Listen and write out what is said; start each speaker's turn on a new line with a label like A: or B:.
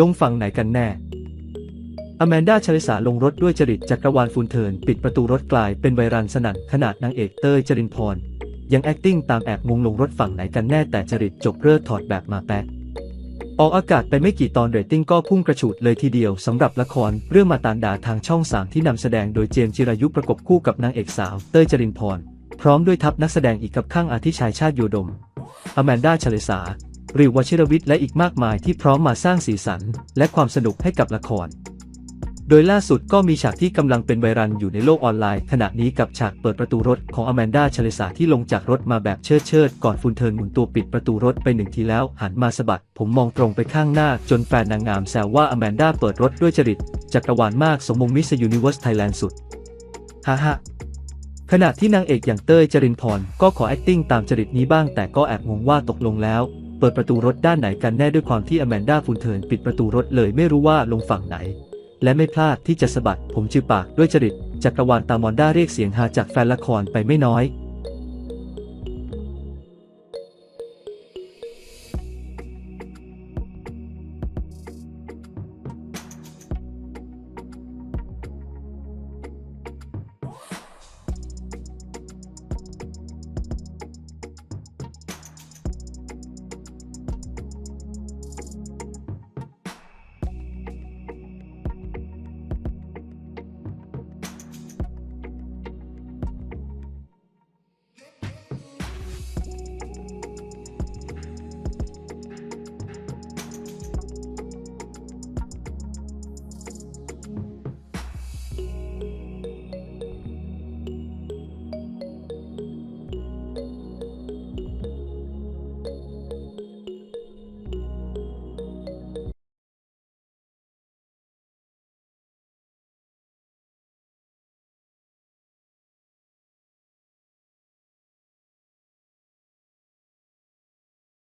A: ลงฝั่งไหนกันแน่ อแมนดาชลิสาลงรถด้วยจริตจักรวาลฟูนเทิน ปิดประตูรถกลายเป็นไวรันสนั่นขนาดนางเอกเต้ยจรินพร ยังแอคติ้งตามแอบงงลงรถฝั่งไหนกันแน่แต่จริตจบเลิศถอดแบบมาแป๊กออกอากาศไปไม่กี่ตอนเรตติ้งก็พุ่งกระฉูดเลยทีเดียวสำหรับละครเรื่องมาตานดาทางช่อง3ที่นำแสดงโดยเจมส์จิรายุประกบคู่กับนางเอกสาวเต้ยจรินพร พร้อมด้วยทัพนักแสดงอีกกับข้างอาทิชัยชาติโยดมอแมนดาชเลสา ริววชิรวิทย์และอีกมากมายที่พร้อมมาสร้างสีสัน และความสนุกให้กับละคร โดยล่าสุดก็มีฉากที่กำลังเป็นไวรัลอยู่ในโลกออนไลน์ ขณะนี้กับฉากเปิดประตูรถของอแมนดาชเลสาที่ลงจากรถมาแบบเชิดเชิดก่อนฟุนเทิร์นหมุนตัวปิดประตูรถไปหนึ่งทีแล้ว หันมาสะบัด ผมมองตรงไปข้างหน้าจนแฟนนางงามแซวว่าอแมนดาเปิดรถด้วยจริตจักรวาลมากสมมงมิสยูนิเวอร์สไทยแลนด์สุดฮ่าฮ่าขณะที่นางเอกอย่างเต้ยจรินพรก็ขอ acting ตามจริตนี้บ้างแต่ก็แอบงงว่าตกลงแล้ว เปิดประตูรถด้านไหนกันแน่ด้วยความที่อแมนดาฟุนเทิร์นปิดประตูรถเลยไม่รู้ว่าลงฝั่งไหน และไม่พลาดที่จะสะบัดผมจือปากด้วยจริตจักรวาลตามอนด้าเรียกเสียงฮาจากแฟนละครไปไม่น้อย